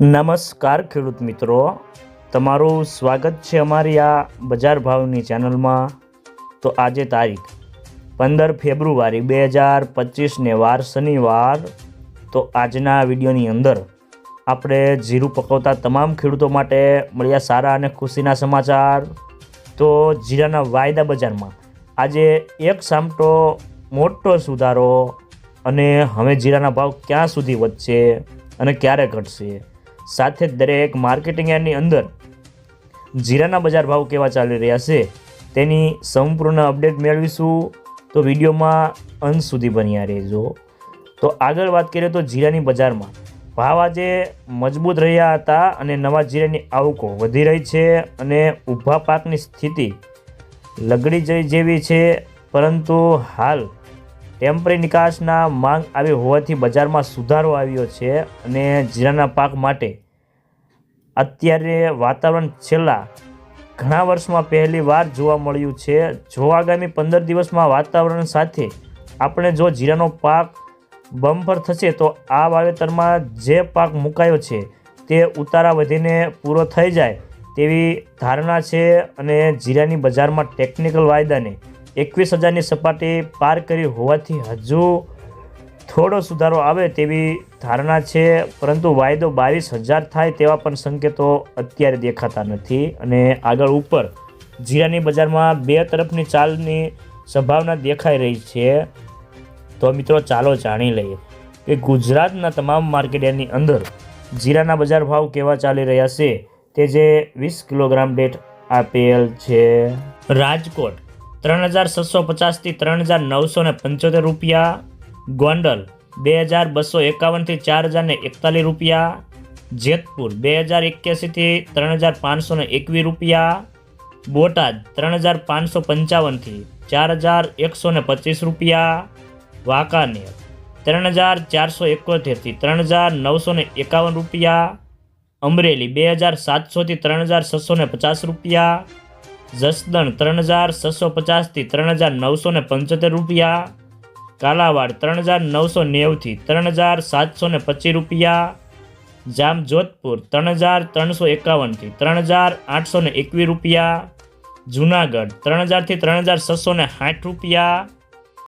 નમસ્કાર ખેડૂત મિત્રો. તમારું સ્વાગત છે અમારી આ બજાર ભાવની ચેનલમાં. તો આજે તારીખ પંદર ફેબ્રુઆરી બે હજાર પચીસને વાર શનિવાર. તો આજના વિડીયોની અંદર આપણે જીરું પકવતા તમામ ખેડૂતો માટે મળ્યા સારા અને ખુશીના સમાચાર. તો જીરાના વાયદા બજારમાં આજે એક સામટો મોટો સુધારો અને હવે જીરાના ભાવ ક્યાં સુધી વધશે અને ક્યારે ઘટશે? સાથે જ દરેક માર્કેટિંગ યાર્ડની અંદર જીરાના બજાર ભાવ કેવા ચાલી રહ્યા છે તેની સંપૂર્ણ અપડેટ મેળવીશું. તો વિડીયોમાં અંત સુધી બન્યા રહેજો. તો આગળ વાત કરીએ તો જીરાની બજારમાં ભાવ આજે મજબૂત રહ્યા હતા અને નવા જીરાની આવકો વધી રહી છે અને ઊભા પાકની સ્થિતિ લગડી જઈ જેવી છે. પરંતુ હાલ ટેમ્પરરી નિકાસના માંગ આવી હોવાથી બજારમાં સુધારો આવ્યો છે અને જીરાના પાક માટે અત્યારે વાતાવરણ છેલ્લા ઘણા વર્ષમાં પહેલી વાર જોવા મળ્યું છે. જો આગામી પંદર દિવસમાં વાતાવરણ સાથે આપણે જો જીરાનો પાક બમ્પર થશે તો આ વાવેતરમાં જે પાક મુકાયો છે તે ઉતારા વધીને પૂરો થઈ જાય તેવી ધારણા છે અને જીરાની બજારમાં ટેકનિકલ વાયદાને એકવીસ હજારની સપાટી પાર કરી હોવાથી હજુ થોડો સુધારો આવે તેવી ધારણા છે, પરંતુ વાયદો બાવીસ હજાર થાય તેવા પણ સંકેતો અત્યારે દેખાતા નથી અને આગળ ઉપર જીરાની બજારમાં બે તરફની ચાલની સંભાવના દેખાઈ રહી છે. તો મિત્રો, ચાલો જાણી લઈએ કે ગુજરાતના તમામ માર્કેટની અંદર જીરાના બજાર ભાવ કેવા ચાલી રહ્યા છે, તે જે વીસ કિલોગ્રામ ડેટ આપેલ છે. રાજકોટ ત્રણ હજાર છસો પચાસથી ત્રણ હજાર નવસો ને પંચોતેર રૂપિયા. ગોંડલ બે હજાર બસો એકાવનથી ચાર હજાર ને એકતાલીસ રૂપિયા. જેતપુર બે હજાર એક્યાસીથી ત્રણ હજાર પાંચસો ને એકવીસ રૂપિયા. બોટાદ ત્રણ હજાર પાંચસો પંચાવનથી ચાર હજાર એકસો ને પચીસ રૂપિયા. વાંકાનેર ત્રણ હજાર ચારસો એકોતેરથી ત્રણ હજાર નવસો ને એકાવન રૂપિયા. અમરેલી બે હજાર સાતસોથી ત્રણ હજાર છસો ને પચાસ રૂપિયા. જસદણ ત્રણ હજાર છસો પચાસથી ત્રણ હજાર નવસો ને પંચોતેર રૂપિયા, કાલાવાડ ત્રણ હજાર નવસો નેવુંથી ત્રણ હજાર સાતસો ને પચીસ રૂપિયા, જામજોધપુર ત્રણ હજાર ત્રણસો એકાવનથી ત્રણ હજાર આઠસો ને એકવીસ રૂપિયા, જુનાગઢ ત્રણ હજારથી ત્રણ હજાર છસો ને સાઠ રૂપિયા